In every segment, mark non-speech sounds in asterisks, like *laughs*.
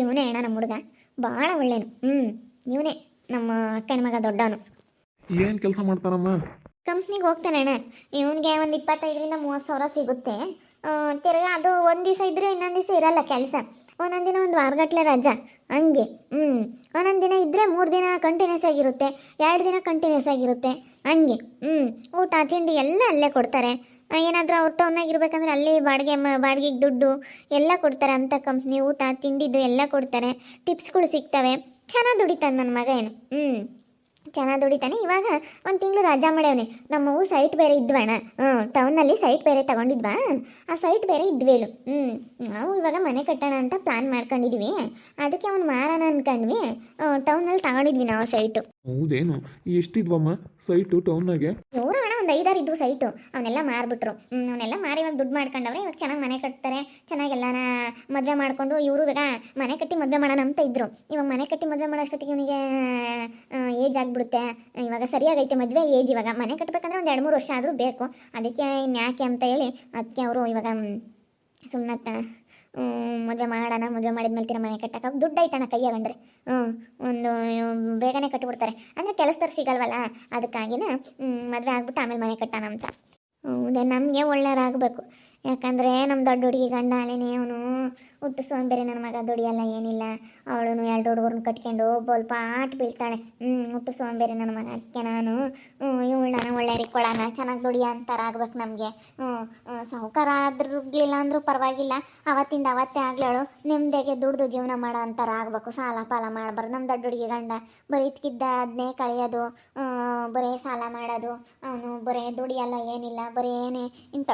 ಇವನೇ ಅಣ್ಣ ನಮ್ಮ ಹುಡುಗ. ಭಾಳ ಒಳ್ಳೇನು. ಹ್ಞೂ ಇವನೇ ನಮ್ಮ ಅಕ್ಕನ ಮಗ ದೊಡ್ಡವನು. ಏನ್ ಕೆಲಸ ಮಾಡ್ತಾನಮ್ಮ ಕಂಪ್ನಿಗೆ ಹೋಗ್ತಾನೆ ಅಣ್ಣ. ಇವನಿಗೆ ಒಂದು ಇಪ್ಪತ್ತೈದರಿಂದ ಮೂವತ್ತು ಸಾವಿರ ಸಿಗುತ್ತೆ. ತಿರ್ಗಾ ಅದು ಒಂದು ದಿವಸ ಇದ್ರೆ ಇನ್ನೊಂದು ದಿವಸ ಇರಲ್ಲ ಕೆಲಸ. ಒಂದೊಂದು ದಿನ ಒಂದು ವಾರಗಟ್ಲೆ ರಜಾ. ಹಂಗೆ. ಹ್ಞೂ ಒಂದೊಂದು ದಿನ ಇದ್ದರೆ ಮೂರು ದಿನ ಕಂಟಿನ್ಯೂಸ್ ಆಗಿರುತ್ತೆ. ಎರಡು ದಿನ ಕಂಟಿನ್ಯೂಸ್ ಆಗಿರುತ್ತೆ. ಹಂಗೆ. ಹ್ಞೂ ಊಟ ತಿಂಡಿ ಎಲ್ಲ ಅಲ್ಲೇ ಕೊಡ್ತಾರೆ. ಏನಾದರೂ ಅವ್ರ ಟೌನಾಗ ಇರ್ಬೇಕಂದ್ರೆ ಅಲ್ಲಿ ಬಾಡಿಗೆ ಮ ಬಾಡಿಗೆಗೆ ದುಡ್ಡು ಎಲ್ಲ ಕೊಡ್ತಾರೆ ಅಂಥ ಕಂಪ್ನಿ ಊಟ ತಿಂಡಿದ್ದು ಎಲ್ಲ ಕೊಡ್ತಾರೆ. ಟಿಪ್ಸ್ಗಳು ಸಿಗ್ತವೆ. ಚೆನ್ನಾಗಿ ದುಡಿತಾನೆ ನನ್ನ ಮಗ ಏನು. ಹ್ಞೂ ಚೆನ್ನಾಗಿ ದುಡಿತಾನೆ. ಇವಾಗ ಒಂದು ತಿಂಗಳು ರಜಾ ಮಾಡ್ಯಾವನೆ. ನಮ್ಮವು ಸೈಟ್ ಬೇರೆ ಇದ್ವಣ ಹ್ಞೂ ಟೌನಲ್ಲಿ ಸೈಟ್ ಬೇರೆ ತಗೊಂಡಿದ್ವಾ? ಆ ಸೈಟ್ ಬೇರೆ ಇದ್ವೇಳು ಹ್ಞೂ ನಾವು ಇವಾಗ ಮನೆ ಕಟ್ಟೋಣ ಅಂತ ಪ್ಲಾನ್ ಮಾಡ್ಕೊಂಡಿದ್ವಿ. ಅದಕ್ಕೆ ಅವ್ನು ಮಾರೋಣ ಅನ್ಕೊಂಡ್ವಿ. ಟೌನಲ್ಲಿ ತಗೊಂಡಿದ್ವಿ ನಾವು ಸೈಟು ಹೌದೇನು? ಎಷ್ಟಿದ್ವಮ್ಮ ಸೈಟು ಟೌನ್ನಾಗೆ ಇವರು ಅಣ್ಣ ಒಂದು ಐದಾರು ಇದ್ವು ಸೈಟು. ಅವನ್ನೆಲ್ಲ ಮಾರಿಬಿಟ್ರು. ಅವನ್ನೆಲ್ಲ ಮಾರಿ ಇವಾಗ ದುಡ್ಡು ಮಾಡ್ಕೊಂಡವ್ರೆ, ಇವಾಗ ಚೆನ್ನಾಗಿ ಮನೆ ಕಟ್ತಾರೆ. ಚೆನ್ನಾಗೆಲ್ಲನ ಮದುವೆ ಮಾಡಿಕೊಂಡು ಇವರು ಇವಾಗ ಮನೆ ಕಟ್ಟಿ ಮದುವೆ ಮಾಡೋಣ ಅಂತ ಇದ್ರು. ಇವಾಗ ಮನೆ ಕಟ್ಟಿ ಮದುವೆ ಮಾಡೋ ಅಷ್ಟೊತ್ತಿಗೆ ಇವನಿಗೆ ಏಜ್ ಆಗಿಬಿಡುತ್ತೆ. ಇವಾಗ ಸರಿಯಾಗೈತೆ ಮದುವೆ ಏಜ್ ಇವಾಗ. ಮನೆ ಕಟ್ಟಬೇಕಂದ್ರೆ ಒಂದು ಎರಡು ಮೂರು ವರ್ಷ ಆದರೂ ಬೇಕು. ಅದಕ್ಕೆ ಇನ್ಯಾಕೆ ಅಂತ ಹೇಳಿ ಅದಕ್ಕೆ ಅವರು ಇವಾಗ ಸುಮ್ಮನೆ ಮದುವೆ ಮಾಡೋಣ, ಮದುವೆ ಮಾಡಿದ್ಮೇಲೆ ತಿರ ಮನೆ ಕಟ್ಟಕ್ಕೆ ದುಡ್ಡು ಐತಣ್ಣ ಕೈಯಾಗ ಹ್ಞೂ ಒಂದು ಬೇಗನೆ ಕಟ್ಟಿಬಿಡ್ತಾರೆ ಅಂದರೆ ಕೆಲಸದವ್ರು ಸಿಗಲ್ವಲ್ಲ, ಅದಕ್ಕಾಗಿನ ಮದುವೆ ಆಗ್ಬಿಟ್ಟು ಆಮೇಲೆ ಮನೆ ಕಟ್ಟೋಣ ಅಂತ. ಹೌದೇ, ನಮಗೆ ಒಳ್ಳೆಯರಾಗಬೇಕು ಯಾಕಂದರೆ ನಮ್ಮ ದೊಡ್ಡ ಹುಡುಗಿ ಗಂಡ ಅಲ್ಲೇನೆ ಅವನು ಹುಟ್ಟು ಸೋಂಬೇರಿ ನನ್ನ ಮಗ ದುಡಿಯಲ್ಲ ಏನಿಲ್ಲ. ಅವಳು ಎರಡು ಹುಡುಗರನ್ನ ಕಟ್ಕೊಂಡು ಬೋಲ್ ಆಟ ಬೀಳ್ತಾಳೆ. ಹ್ಞೂ ಹುಟ್ಟು ಸೋಂಬೇರಿ ನನ್ನ ಮಗ ಅದಕ್ಕೆ ನಾನು. ಇವಳನ್ನ ಒಳ್ಳೆಯರಿಗೆ ಕೊಡೋಣ, ಚೆನ್ನಾಗಿ ದುಡಿಯೋ ಅಂತಾರ ಆಗ್ಬೇಕು ನಮಗೆ. ಹ್ಞೂ ಸಾಹುಕಾರ ಆದ್ರಿರ್ಲಿಲ್ಲ ಅಂದರೂ ಪರವಾಗಿಲ್ಲ. ಅವತ್ತಿಂದ ಅವತ್ತೇ ಆಗ್ಲೇಳು ನಿಮ್ಮದೇಗೆ ದುಡ್ದು ಜೀವನ ಮಾಡೋ ಅಂತಾರ ಆಗ್ಬೇಕು. ಸಾಲ ಪಾಲ ಮಾಡಬಾರ್ದು. ನಮ್ಮ ದೊಡ್ಡ ಹುಡುಗಿ ಗಂಡ ಬರೀ ಇದ್ಕಿದ್ದ ಅದನ್ನೇ ಕಳೆಯೋದು. ಬರೇ ಸಾಲ ಮಾಡೋದು. ಅವನು ಬರೀ ದುಡಿಯಲ್ಲ ಏನಿಲ್ಲ. ಬರೀ ಏನೇ ಇಂಥ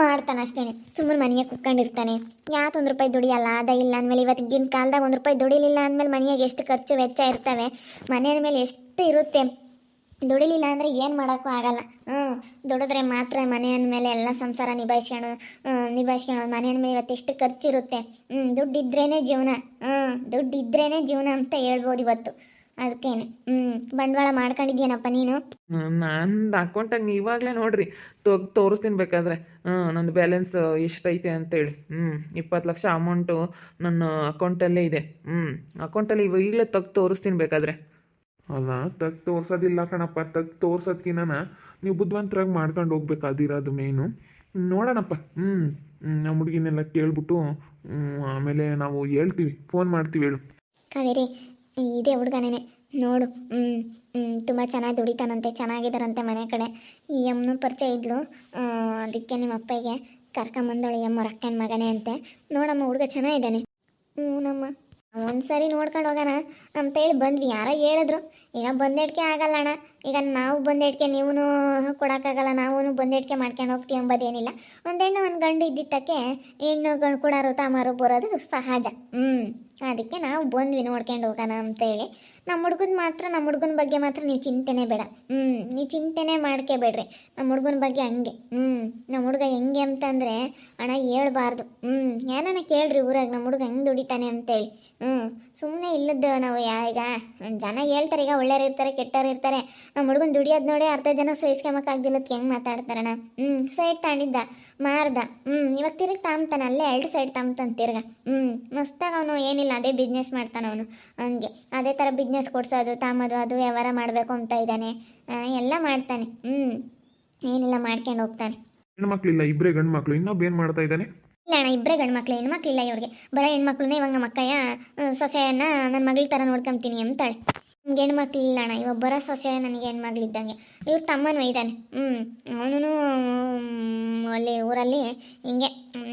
ಮಾಡ್ತಾನೆ ಅಷ್ಟೇ ಸುಮ್ಮನೆ ಮನೆಯಾಗ ಕುತ್ಕೊಂಡಿರ್ತಾನೆ. ಯಾಕೆ ಒಂದು ರೂಪಾಯಿ ದುಡಿಯಲ್ಲ, ಅದ ಇಲ್ಲ ಅಂದಮೇಲೆ ಇವತ್ತಿಗಿನ ಕಾಲದಾಗ ಒಂದು ರೂಪಾಯಿ ದುಡಿಲಿಲ್ಲ ಅಂದಮೇಲೆ ಮನೆಯಾಗ ಎಷ್ಟು ಖರ್ಚು ವೆಚ್ಚ ಇರ್ತವೆ, ಮನೆಯ ಮೇಲೆ ಎಷ್ಟು ಇರುತ್ತೆ. ದುಡಿಲಿಲ್ಲ ಅಂದರೆ ಏನು ಮಾಡೋಕ್ಕೂ ಆಗಲ್ಲ. ಹ್ಞೂ ದುಡಿದ್ರೆ ಮಾತ್ರ ಮನೆಯ ಮೇಲೆ ಎಲ್ಲ ಸಂಸಾರ ನಿಭಾಯಿಸ್ಕೊಂಡು ನಿಭಾಯಿಸ್ಕೊಂಡು ಮನೆಯ ಮೇಲೆ ಎಷ್ಟು ಖರ್ಚಿರುತ್ತೆ. ಹ್ಞೂ ದುಡ್ಡಿದ್ರೇ ಜೀವನ. ಹ್ಞೂ ದುಡ್ಡಿದ್ರೇ ಜೀವನ ಅಂತ ಹೇಳ್ಬೋದು ಇವತ್ತು. ಅದಕ್ಕೇನೆ. ಹ್ಮ್ ಬಂಡವಾಳ ಮಾಡ್ಕೊಂಡಿದ್ಯೇನಪ್ಪ ನೀನು? ನಂದು ಅಕೌಂಟಾಗ ಇವಾಗಲೇ ನೋಡ್ರಿ. ತೊಗ್ ತೋರಿಸ್ತೀನಿ ಬೇಕಾದ್ರೆ. ಹಾಂ ನನ್ನ ಬ್ಯಾಲೆನ್ಸ್ ಎಷ್ಟೈತೆ ಅಂತೇಳಿ. ಹ್ಞೂ ಇಪ್ಪತ್ತು ಲಕ್ಷ ಅಮೌಂಟು ನನ್ನ ಅಕೌಂಟಲ್ಲೇ ಇದೆ. ಹ್ಞೂ ಅಕೌಂಟಲ್ಲಿ ಇವಾಗ ಈಗಲೇ ತೆಗ್ದು ತೋರಿಸ್ತೀನಿ ಬೇಕಾದ್ರೆ. ಅಲ್ಲ ತಗ್ ತೋರ್ಸೋದಿಲ್ಲ ಕಣಪ್ಪ. ತಗ್ ತೋರ್ಸೋದ್ಕಿನ ನೀವು ಬುದ್ಧಿವಂತರಾಗಿ ಮಾಡ್ಕೊಂಡು ಹೋಗ್ಬೇಕು ಅದಿರೋದು ಮೇಯ್ನು ನೋಡೋಣಪ್ಪ ಹ್ಞೂ ನಮ್ಮ ಹುಡುಗಿನೆಲ್ಲ ಕೇಳ್ಬಿಟ್ಟು ಆಮೇಲೆ ನಾವು ಹೇಳ್ತೀವಿ. ಫೋನ್ ಮಾಡ್ತೀವಿ ಹೇಳು. ಕಾವೇರಿ ಇದೇ ಹುಡುಗನೇನೆ. ನೋಡು ತುಂಬ ಚೆನ್ನಾಗಿ ದುಡಿತಾನಂತೆ ಚೆನ್ನಾಗಿದ್ದಾರಂತೆ ಮನೆ ಕಡೆ. ಈ ಅಮ್ಮನ ಪರಿಚಯ ಇದ್ಲು. ಅದಕ್ಕೆ ನಿಮ್ಮ ಅಪ್ಪಗೆ ಕರ್ಕೊಂಬಂದವಳು ಈ ಅಮ್ಮ ರಕ್ಕನ ಮಗನೇ ಅಂತೆ. ನೋಡಮ್ಮ, ಹುಡುಗ ಚೆನ್ನಾಗಿದ್ದಾನೆ. ಹ್ಞೂ ನಮ್ಮ ಒಂದು ಸರಿ ನೋಡ್ಕೊಂಡು ಹೋಗೋಣ ಅಂತ ಹೇಳಿ ಬಂದ್ವಿ. ಯಾರೋ ಹೇಳಿದ್ರು. ಈಗ ಬಂದೇಟ್ಕೆ ಆಗಲ್ಲ ಅಣ್ಣ. ಈಗ ನಾವು ಬಂದೇಡ್ಕೆ ನೀವೂ ಕೊಡೋಕ್ಕಾಗಲ್ಲ ನಾವೂ ಬಂದೇಡ್ಕೆ ಮಾಡ್ಕೊಂಡು ಹೋಗ್ತೀವಿ ಅಂಬೋದೇನಿಲ್ಲ. ಒಂದು ಹೆಣ್ಣು ಒಂದು ಗಂಡು ಇದ್ದಿದ್ದಕ್ಕೆ ಹೆಣ್ಣು ಗಂಡು ಕೂಡ ತಾಮಾರು ಬರೋದು ಸಹಜ. ಹ್ಞೂ ಅದಕ್ಕೆ ನಾವು ಬಂದ್ವಿ ನೋಡ್ಕೊಂಡು ಹೋಗೋಣ ಅಂತೇಳಿ. ನಮ್ಮ ಹುಡುಗನ ಮಾತ್ರ ನಮ್ಮ ಹುಡುಗನ ಬಗ್ಗೆ ಮಾತ್ರ ನೀವು ಚಿಂತೆನೇ ಬೇಡ. ಹ್ಞೂ ನೀವು ಚಿಂತೆನೇ ಮಾಡ್ಕೋಬೇಡ್ರಿ ನಮ್ಮ ಹುಡುಗನ ಬಗ್ಗೆ ಹಂಗೆ. ಹ್ಞೂ ನಮ್ಮ ಹುಡುಗ ಹೆಂಗೆ ಅಂತಂದರೆ, ಅಣ್ಣ ಹೇಳ್ಬಾರ್ದು. ಹ್ಞೂ ಯಾರನ್ನ ಕೇಳ್ರಿ ಊರಾಗ ನಮ್ಮ ಹುಡುಗ ಹೆಂಗೆ ದುಡಿತಾನೆ ಅಂತೇಳಿ. ಹ್ಞೂ ಸುಮ್ಮನೆ ಇಲ್ಲದ್ದು ನಾವು ಈಗ ಜನ ಹೇಳ್ತಾರೆ, ಈಗ ಒಳ್ಳೆಯವ್ರು ಇರ್ತಾರೆ, ಕೆಟ್ಟವ್ರು ಇರ್ತಾರೆ. ನಮ್ಮ ಹುಡುಗನ ದುಡಿಯೋದು ನೋಡಿ ಅರ್ಧ ಜನ ಸಹಿಸ್ಕೊಂಬಕ್ಕಾಗ್ದಿಲ್ಲಕ್ಕೆ ಹೆಂಗೆ ಮಾತಾಡ್ತಾರಣ? ಹ್ಞೂ ಸೈಡ್ ತಾಂಡಿದ್ದ, ಮಾರ್ದ. ಹ್ಞೂ ಇವಾಗ ತಿರುಗಿ ತಾಮ್ತಾನೆ ಅಲ್ಲೇ ಎರಡು ಸೈಡ್ ತಾಮ್ತಾನೆ ತಿರ್ಗ. ಹ್ಞೂ ಮಸ್ತಾಗ ಅವನು ಏನಿಲ್ಲ, ಅದೇ ಬಿಸ್ನೆಸ್ ಮಾಡ್ತಾನೆ ಅವನು. ಹಂಗೆ, ಅದೇ ಥರ ಬಿಸ್ನೆಸ್ ಕೊಡ್ಸೋದು, ತಾಮದು, ಅದು ವ್ಯವಹಾರ ಮಾಡಬೇಕು ಅಂತ ಇದ್ದಾನೆ. ಎಲ್ಲ ಮಾಡ್ತಾನೆ. ಹ್ಞೂ ಏನಿಲ್ಲ, ಮಾಡ್ಕೊಂಡು ಹೋಗ್ತಾನೆ. ಹೆಣ್ಮಕ್ಳಿಲ್ಲ ಇಬ್ಬರೇ ಗಂಡು ಮಕ್ಕಳು ಇನ್ನೊಬ್ಬ ಏನು ಮಾಡ್ತಾ ಇದ್ದಾನೆ? ಇಲ್ಲ ಅಣ್ಣ ಇಬ್ಬರೇ ಗಂಡು ಮಕ್ಕಳು ಹೆಣ್ಮಕ್ಳು ಇಲ್ಲ ಇವ್ರಿಗೆ. ಬರೋ ಹೆಣ್ಮಕ್ಳನ್ನ ಇವಾಗ ನಮ್ಮ ಅಕ್ಕಯ್ಯ ಸೊಸೆಯನ್ನ ನನ್ನ ಮಗಳ ಥರ ನೋಡ್ಕೊಂತೀನಿ ಅಂತಾಳೆ. ನಮ್ಗೆ ಹೆಣ್ಮಕ್ಳಿಲ್ಲ ಅಣ್ಣ, ಇವಾಗ ಬರೋ ಸೊಸೆ ನನಗೆ ಹೆಣ್ಮಗಳಿದ್ದಂಗೆ. ಇವ್ರ ತಮ್ಮನ ಇದ್ದಾನೆ. ಹ್ಞೂ ಅವನು ಅಲ್ಲಿ ಊರಲ್ಲಿ ಹಿಂಗೆ,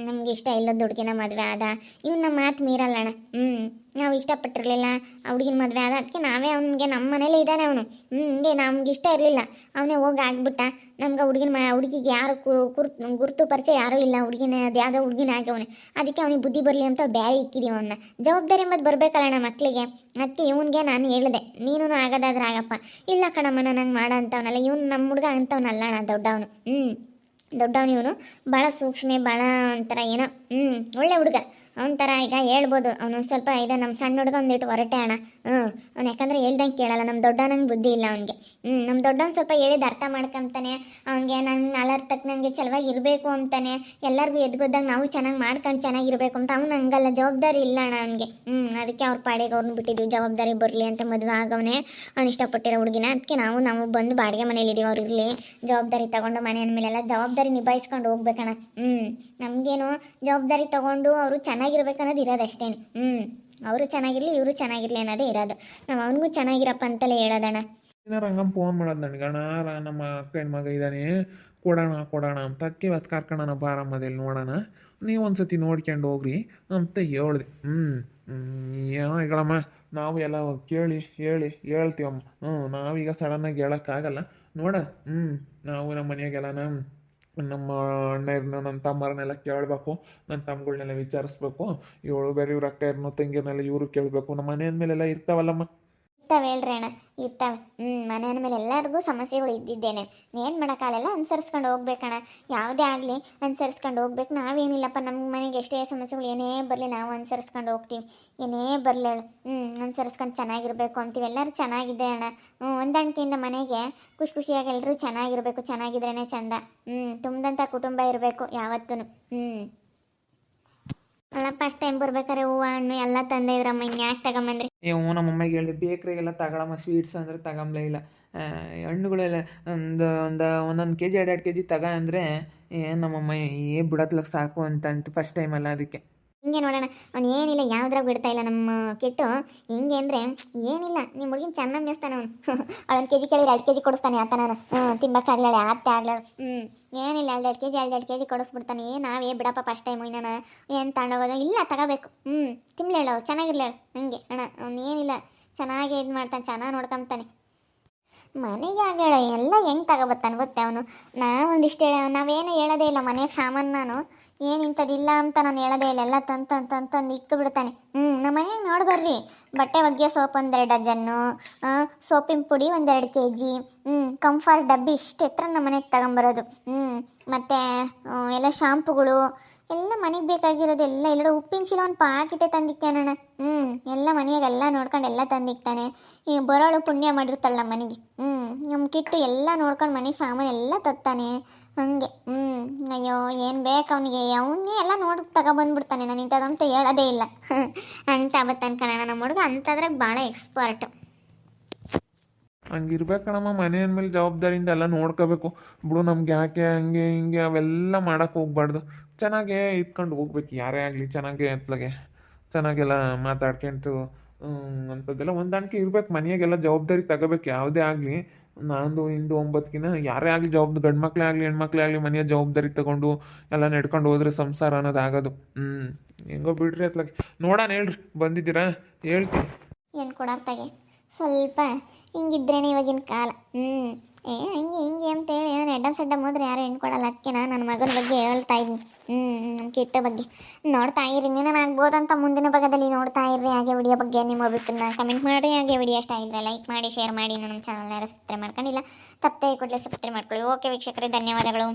ನಮ್ಗೆ ಇಷ್ಟ ಇಲ್ಲದ ದುಡ್ಗೆನ ಮದುವೆ ಆದ. ಇವ್ನ ಮಾತು ಮೀರಲ್ಲ ಅಣ್ಣ. ಹ್ಞೂ ನಾವು ಇಷ್ಟಪಟ್ಟಿರಲಿಲ್ಲ ಹುಡುಗಿನ ಮದುವೆ ಆದ ಅದಕ್ಕೆ ನಾವೇ ಅವನಿಗೆ ನಮ್ಮ ಮನೇಲೇ ಇದ್ದಾನೆ ಅವನು. ಹಿಂಗೆ ನಮ್ಗೆ ಇಷ್ಟ ಇರಲಿಲ್ಲ. ಅವನೇ ಹೋಗಿ ಆಗ್ಬಿಟ್ಟ. ನಮ್ಗೆ ಹುಡುಗಿನ ಮ ಹುಡುಗಿಗೆ ಯಾರು ಕುರ್ತು ಗುರುತು ಪರಿಚಯ ಯಾರೂ ಇಲ್ಲ. ಹುಡುಗಿನ, ಅದು ಯಾವುದೋ ಹುಡುಗಿನ ಆಗವನೆ ಅದಕ್ಕೆ ಅವನಿಗೆ ಬುದ್ಧಿ ಬರಲಿ ಅಂತ ಬೇರೆ ಇಕ್ಕಿದೀವಿ ಅವನ್ನ ಜವಾಬ್ದಾರಿ ಎಂಬುದು ಬರಬೇಕಲ್ಲ ಮಕ್ಕಳಿಗೆ ಅದಕ್ಕೆ ಇವನಿಗೆ ನಾನು ಹೇಳಿದೆ ನೀನು ಆಗೋದಾದ್ರೆ ಆಗಪ್ಪ. ಇಲ್ಲ ಕಣಮ್ಮನ ನಂಗೆ ಮಾಡೋ ಅಂಥವನಲ್ಲ ಇವನು ನಮ್ಮ ಹುಡುಗ ಅಂಥವ್ನಲ್ಲ ಅಣ್ಣ ದೊಡ್ಡವನು. ಹ್ಞೂ ದೊಡ್ಡವನು ಇವನು. ಭಾಳ ಸೂಕ್ಷ್ಮೆ ಭಾಳ ಒಂಥರ ಏನೋ. ಹ್ಞೂ ಒಳ್ಳೆ ಹುಡುಗ. ಅವನ ಥರ ಈಗ ಹೇಳ್ಬೋದು. ಅವನೊಂದು ಸ್ವಲ್ಪ ಇದೆ ನಮ್ಮ ಸಣ್ಣ ಹುಡುಗ ಒಂದಿಟ್ಟು ಹೊರಟೆ ಅಣ್ಣ. ಹ್ಞೂ ಅವ್ನು ಯಾಕಂದ್ರೆ ಹೇಳ್ದಂಗೆ ಕೇಳಲ್ಲ. ನಮ್ಮ ದೊಡ್ಡವನಂಗೆ ಬುದ್ಧಿ ಇಲ್ಲ ಅವನಿಗೆ. ಹ್ಞೂ ನಮ್ಮ ದೊಡ್ಡವನು ಸ್ವಲ್ಪ ಹೇಳಿದ ಅರ್ಥ ಮಾಡ್ಕೊಂತಾನೆ. ಅವನಿಗೆ ನನ್ನ ನಾಲ್ಕು ತಕ್ಕನಂಗೆ ಚಲವಾಗಿ ಇರಬೇಕು ಅಂತಾನೆ. ಎಲ್ಲರಿಗೂ ಎದ್ಗೋದಾಗ ನಾವು ಚೆನ್ನಾಗಿ ಮಾಡ್ಕೊಂಡು ಚೆನ್ನಾಗಿರಬೇಕು ಅಂತ ಅವ್ನು ಹಂಗಲ್ಲ. ಜವಾಬ್ದಾರಿ ಇಲ್ಲ ಅಣ್ಣ ಅವನಿಗೆ. ಹ್ಞೂ ಅದಕ್ಕೆ ಅವ್ರ ಪಾಡಿಗೆ ಅವ್ರನ್ನ ಬಿಟ್ಟಿದ್ವಿ. ಜವಾಬ್ದಾರಿ ಬರಲಿ ಅಂತ ಮದುವೆ ಆಗವನೇ. ಅವ್ನು ಇಷ್ಟಪಟ್ಟಿರೋ ಹುಡುಗಿನ. ಅದಕ್ಕೆ ನಾವು ನಾವು ಬಂದು ಬಾಡಿಗೆ ಮನೇಲಿದ್ದೀವಿ ಅವ್ರು ಇರಲಿ. ಜವಾಬ್ದಾರಿ ತಗೊಂಡು ಮನೆ ಮೇಲೆಲ್ಲ ಜವಾಬ್ದಾರಿ ನಿಭಾಯಿಸ್ಕೊಂಡು ಹೋಗ್ಬೇಕಣ್ಣ. ಹ್ಞೂ ನಮಗೇನು ಜವಾಬ್ದಾರಿ ತಗೊಂಡು ಅವರು ಚೆನ್ನಾಗಿರ್ಬೇಕನ್ನೋದು ಇರೋದಷ್ಟೇ ಹ್ಞೂ ಅವರು ಚೆನ್ನಾಗಿರಲಿ, ಇವರು ಚೆನ್ನಾಗಿರಲಿ ಅನ್ನೋದೇ ಇರೋದು. ನಾವು ಅವನಿಗೂ ಚೆನ್ನಾಗಿರಪ್ಪ ಅಂತಲೇ ಹೇಳೋದಣ್ಣ. ಹಂಗಮ್ಮ ಫೋನ್ ಮಾಡೋದು ನನಗೆ. ಅಣ್ಣ ನಮ್ಮ ಅಕ್ಕನ ಮಗ ಇದ್ದಾನೆ ಕೊಡೋಣ ಕೊಡೋಣ ಅಂತ ಅದಕ್ಕೆ ಇವತ್ತು ಕರ್ಕೊಳ್ಳೋಣ ಬಾರಮ್ಮದಲ್ಲಿ ನೋಡೋಣ. ನೀವು ಒಂದ್ಸತಿ ನೋಡ್ಕೊಂಡು ಹೋಗ್ರಿ ಅಂತ ಹೇಳ್ದೆ. ಹ್ಞೂ ಏನೋ ಹೇಳಮ್ಮ ನಾವು ಎಲ್ಲ ಕೇಳಿ, ಹೇಳಿ, ಹೇಳ್ತೀವಮ್ಮ. ಹ್ಞೂ ನಾವೀಗ ಸಡನ್ನಾಗಿ ಹೇಳೋಕ್ಕಾಗಲ್ಲ. ನೋಡ ಹ್ಞೂ ನಾವು ನಮ್ಮ ಮನೆಯಾಗೆಲ್ಲನ? ನಮ್ಮ ಅಣ್ಣರನ್ನ ನನ್ನ ತಮ್ಮರನ್ನೆಲ್ಲ ಕೇಳಬೇಕು ನನ್ನ ತಮ್ಮಗಳನ್ನೆಲ್ಲ ವಿಚಾರಿಸ್ಬೇಕು. ಇವಳು ಬೇರೆ ಇವ್ರ ಅಕ್ಕ ಇರ್ನೋ ತಂಗಿಯರ್ನೆಲ್ಲ ಇವರು ಕೇಳಬೇಕು. ನಮ್ಮ ಮನೆ ಅಂದಮೇಲೆಲ್ಲ ಇರ್ತಾವಲ್ಲಮ್ಮ. ಇರ್ತಾವೆ ಹೇಳ್ರಿ ಅಣ್ಣ, ಇರ್ತಾವೆ. ಹ್ಞೂ ಮನೆ ಮೇಲೆ ಎಲ್ಲರಿಗೂ ಸಮಸ್ಯೆಗಳು ಇದ್ದಿದ್ದೇನೆ. ಏನು ಮಾಡೋಕ್ಕಾಗಲ್ಲ ಅನುಸರಿಸ್ಕೊಂಡು ಹೋಗ್ಬೇಕಣ್ಣ. ಯಾವುದೇ ಆಗಲಿ ಅನುಸರಿಸ್ಕೊಂಡು ಹೋಗ್ಬೇಕು. ನಾವೇನಿಲ್ಲಪ್ಪ ನಮ್ಮ ಮನೆಗೆ ಎಷ್ಟೇ ಸಮಸ್ಯೆಗಳು ಏನೇ ಬರಲಿ ನಾವು ಅನುಸರಿಸ್ಕೊಂಡು ಹೋಗ್ತೀವಿ. ಏನೇ ಬರಲಿ ಹ್ಞೂ ಅನುಸರಿಸ್ಕೊಂಡು ಚೆನ್ನಾಗಿರಬೇಕು ಅಂತೀವಿ. ಎಲ್ಲರೂ ಚೆನ್ನಾಗಿದೆ ಅಣ್ಣ. ಹ್ಞೂ ಹೊಂದಾಣಿಕೆಯಿಂದ ಮನೆಗೆ ಖುಷಿ ಖುಷಿಯಾಗಿ ಎಲ್ಲರೂ ಚೆನ್ನಾಗಿರಬೇಕು ಚೆನ್ನಾಗಿದ್ರೇ ಚಂದ. ಹ್ಞೂ ತುಂಬಿದಂಥ ಕುಟುಂಬ ಇರಬೇಕು ಯಾವತ್ತೂ ಹ್ಞೂ ಅಲ್ಲ ಫಸ್ಟ್ ಟೈಮ್ ಬರ್ಬೇಕಾದ್ರೆ ಹೂವು ಹಣ್ಣು ಎಲ್ಲ ತಂದೆ ಇದ್ರಮ್ಮ ಇನ್ಯಾಕೆ ತಗೊಂಬಂದ್ರಿ? ಏ ಹ್ಞೂ ನಮ್ಮ ಅಮ್ಮಗೆ ಹೇಳಿದೆ ಬೇಕ್ರಿಗೆಲ್ಲ ತಗೊಳಮ್ಮ ಸ್ವೀಟ್ಸ್ ಅಂದ್ರೆ ತಗೊಂಬ್ಲೇ ಇಲ್ಲ. ಆ, ಹಣ್ಣುಗಳೆಲ್ಲ ಒಂದು ಒಂದು ಒಂದೊಂದು ಕೆ ಜಿ ಎರಡು ಎರಡು ಕೆ ಜಿ ತಗ ಅಂದರೆ ಏನು ನಮ್ಮಮ್ಮ ಏ ಬಿಡತ್ಲಕ್ ಸಾಕು ಅಂತ ಅಂತು ಫಸ್ಟ್ ಟೈಮ್ ಅಲ್ಲ ಅದಕ್ಕೆ. ಹಿಂಗೆ ನೋಡೋಣ. ಅವ್ನು ಏನಿಲ್ಲ, ಯಾವ್ದ್ರಾಗ ಬಿಡ್ತಾ ಇಲ್ಲ ನಮ್ಮ ಕೆಟ್ಟು. ಹಿಂಗೆ ಅಂದರೆ, ಏನಿಲ್ಲ ನಿಮ್ಮ ಹುಡುಗಿನ ಚೆನ್ನಾಗಿ ಮೇಸ್ತಾನೆ ಅವನು. *laughs* ಅವಳೊಂದು ಕೆ ಜಿ ಕೇಳಿದ್ರೆ ಎರಡು ಕೆ ಜಿ ಕೊಡಿಸ್ತಾನೆ ಆತ ನಾನು ಹ್ಞೂ ತಿಂಬಕ್ಕಾಗ್ಲಾಳೆ ಆತ್ತೆ ಆಗ್ಲಾಳು. ಹ್ಞೂ ಏನಿಲ್ಲ, ಎರಡು ಎರಡು ಕೆ ಜಿ ಎರಡು ಎರಡು ಕೆ ಜಿ ಕೊಡಿಸ್ಬಿಡ್ತಾನೆ ನಾವೇ ಬಿಡಪ್ಪ ಫಸ್ಟ್ ಟೈಮು ನಾನು ಏನು ತಗೊಂಡೋಗೋದು? ಇಲ್ಲ, ತಗೋಬೇಕು. ಹ್ಞೂ ತಿನ್ಲೇಳು ಅವ್ರು ಚೆನ್ನಾಗಿರ್ಲೇಳು ಹಂಗೆ, ಅಣ್ಣ, ಅವ್ನು ಏನಿಲ್ಲ, ಚೆನ್ನಾಗಿ ಇದು ಮಾಡ್ತಾನೆ, ಚೆನ್ನಾಗಿ ನೋಡ್ಕೊಂತಾನೆ. ಮನೆಗೆ ಆಗೇಳ ಎಲ್ಲ ಹೆಂಗೆ ತಗೋಬತ್ತಾನೆ ಗೊತ್ತೆ ಅವನು. ನಾವೊಂದಿಷ್ಟು ಹೇಳ, ನಾವೇನು ಹೇಳೋದೇ ಇಲ್ಲ ಮನೆಗೆ ಸಾಮಾನು ನಾನು. ಏನು ಅಂತ ನಾನು ಹೇಳೋದೇ ಇಲ್ಲ. ಎಲ್ಲ ತಂದು ತಂದು ಬಿಡ್ತಾನೆ ಹ್ಞೂ ನಮ್ಮ ಮನೆಗೆ ನೋಡಿ ಬರ್ರಿ. ಬಟ್ಟೆ ಒಗೆಯೋ ಸೋಪ್ ಒಂದೆರಡು ಡಜನ್ನು ಸೋಪಿನ ಪುಡಿ ಒಂದೆರಡು ಕೆ ಜಿ ಹ್ಞೂ ಕಂಫರ್ಟ್ ಡಬ್ಬಿ ಇಷ್ಟು ಎತ್ತರ ನಮ್ಮ ಮನೆಗೆ ತಗೊಂಬರೋದು. ಹ್ಞೂ ಮತ್ತು ಎಲ್ಲ ಶಾಂಪುಗಳು ಎಲ್ಲ ಮನೆಗೆ ಬೇಕಾಗಿರೋದು ಎಲ್ಲ. ಎಲ್ಲ ಉಪ್ಪಿನ ಚೀಲ ಒಂದು ಪಾಕಿಟೆ ತಂದಿಕ್ಕಾನಣ್ಣ ಹ್ಞೂ ಎಲ್ಲ ಮನೆಯಾಗೆಲ್ಲ ನೋಡ್ಕೊಂಡು ಎಲ್ಲ ತಂದಿಕ್ತಾನೆ ಈ ಬರೋಳು ಪುಣ್ಯ ಮಾಡಿರ್ತಾಳ ಮನೆಗೆ. ಹ್ಞೂ ನಮ್ಮ ಕಿಟ್ಟು ಎಲ್ಲ ನೋಡ್ಕೊಂಡು ಮನೆಗೆ ಸಾಮಾನು ಎಲ್ಲ ತತ್ತಾನೆ. ಹಂಗೆ. ಹ್ಞೂ ಅಯ್ಯೋ, ಏನು ಬೇಕು ಅವನಿಗೆ? ಅವನ್ನೇ ಎಲ್ಲ ನೋಡಿ ತಗೊಬಂದ್ಬಿಡ್ತಾನೆ. ನಾನು ಇಂಥದಂತ ಹೇಳೋದೇ ಇಲ್ಲ. *laughs* ಅಂತ ಬತ್ತಾನೆ ಕಣ ನಮ್ಮ ಹುಡುಗ ಅಂಥದ್ರಾಗ ಭಾಳ ಎಕ್ಸ್ಪರ್ಟ್. ಹಂಗಿರ್ಬೇಕಣಮ್ಮ ಮನೆ ಅಂದಮೇಲೆ ಜವಾಬ್ದಾರಿಯಿಂದ ಎಲ್ಲ ನೋಡ್ಕೋಬೇಕು. ಬಿಡು ನಮ್ಗೆ ಯಾಕೆ ಹಂಗೆ ಹಿಂಗೆ ಅವೆಲ್ಲ ಮಾಡೋಕೆ ಹೋಗ್ಬಾರ್ದು. ಚೆನ್ನಾಗೇ ಇಟ್ಕೊಂಡು ಹೋಗ್ಬೇಕು, ಯಾರೇ ಆಗಲಿ ಚೆನ್ನಾಗೆ ಅತ್ಲಾಗೆ. ಚೆನ್ನಾಗೆಲ್ಲ ಮಾತಾಡ್ಕೊಂತು ಅಂಥದ್ದೆಲ್ಲ ಹೊಂದಾಣಿಕೆ ಇರ್ಬೇಕು ಮನೆಯಾಗೆಲ್ಲ ಜವಾಬ್ದಾರಿ ತಗೋಬೇಕು, ಯಾವುದೇ ಆಗಲಿ. ನಂದು, ಇಂದು ಒಂಬತ್ತಕಿನ ಯಾರೇ ಆಗಲಿ ಜವಾಬ್ದು, ಗಂಡು ಮಕ್ಕಳೇ ಆಗಲಿ, ಹೆಣ್ಮಕ್ಳೇ ಆಗಲಿ ಮನೆಯ ಜವಾಬ್ದಾರಿ ತಗೊಂಡು ಎಲ್ಲ ನಡ್ಕೊಂಡು ಹೋದ್ರೆ ಸಂಸಾರ ಅನ್ನೋದು ಆಗೋದು. ಹ್ಞೂ ಹೆಂಗೋ ಬಿಡ್ರಿ ಅತ್ಲಾಗೆ. ನೋಡೋಣ ಹೇಳ್ರಿ, ಬಂದಿದ್ದೀರಾ? ಹೇಳ್ತೀನಿ. ಏನು ಸ್ವಲ್ಪ ಹಿಂಗಿದ್ರೇನೆ ಇವಾಗಿನ ಕಾಲ. ಹ್ಞೂ ಏ, ಹಂಗೆ, ಹಿಂಗೆ ಅಂತೇಳಿ ನಾನು ಎಡ್ಡಮ್ ಸಡ್ಡಮ್ ಹೋದ್ರೆ ಯಾರು ಹೆಣ್ಣು ಕೊಡಲ್ಲ. ಅದಕ್ಕೆ ನಾನು ನನ್ನ ಮಗನ ಬಗ್ಗೆ ಹೇಳ್ತಾ ಇದ್ದೀನಿ. ಹ್ಞೂ ನಮ್ಮ ಕಿಟ್ಟ ಬಗ್ಗೆ. ನೋಡ್ತಾ ಇರಿ ನೀನು ಆಗ್ಬೋದಂತ ಮುಂದಿನ ಭಾಗದಲ್ಲಿ ನೋಡ್ತಾ ಇರ್ರಿ ಹಾಗೆ ವಿಡಿಯೋ ಬಗ್ಗೆ ನಿಮ್ಮ ಅಭಿಪ್ರಾಯ ಕಮೆಂಟ್ ಮಾಡಿ, ಹಾಗೆ ವಿಡಿಯೋ ಇಷ್ಟ ಆಗಿದ್ರೆ ಲೈಕ್ ಮಾಡಿ ಶೇರ್ ಮಾಡಿ. ನಮ್ಮ ಚಾನಲ್ನ ಸಬ್ಸ್ಕ್ರೈಬ್ ಮಾಡ್ಕೊಂಡಿಲ್ಲ, ತಪ್ಪದೆ ಕೂಡಲೇ ಸಬ್ಸ್ಕ್ರೈಬ್ ಮಾಡ್ಕೊಳ್ಳಿ. ಓಕೆ ವೀಕ್ಷಕರೇ, ಧನ್ಯವಾದಗಳು.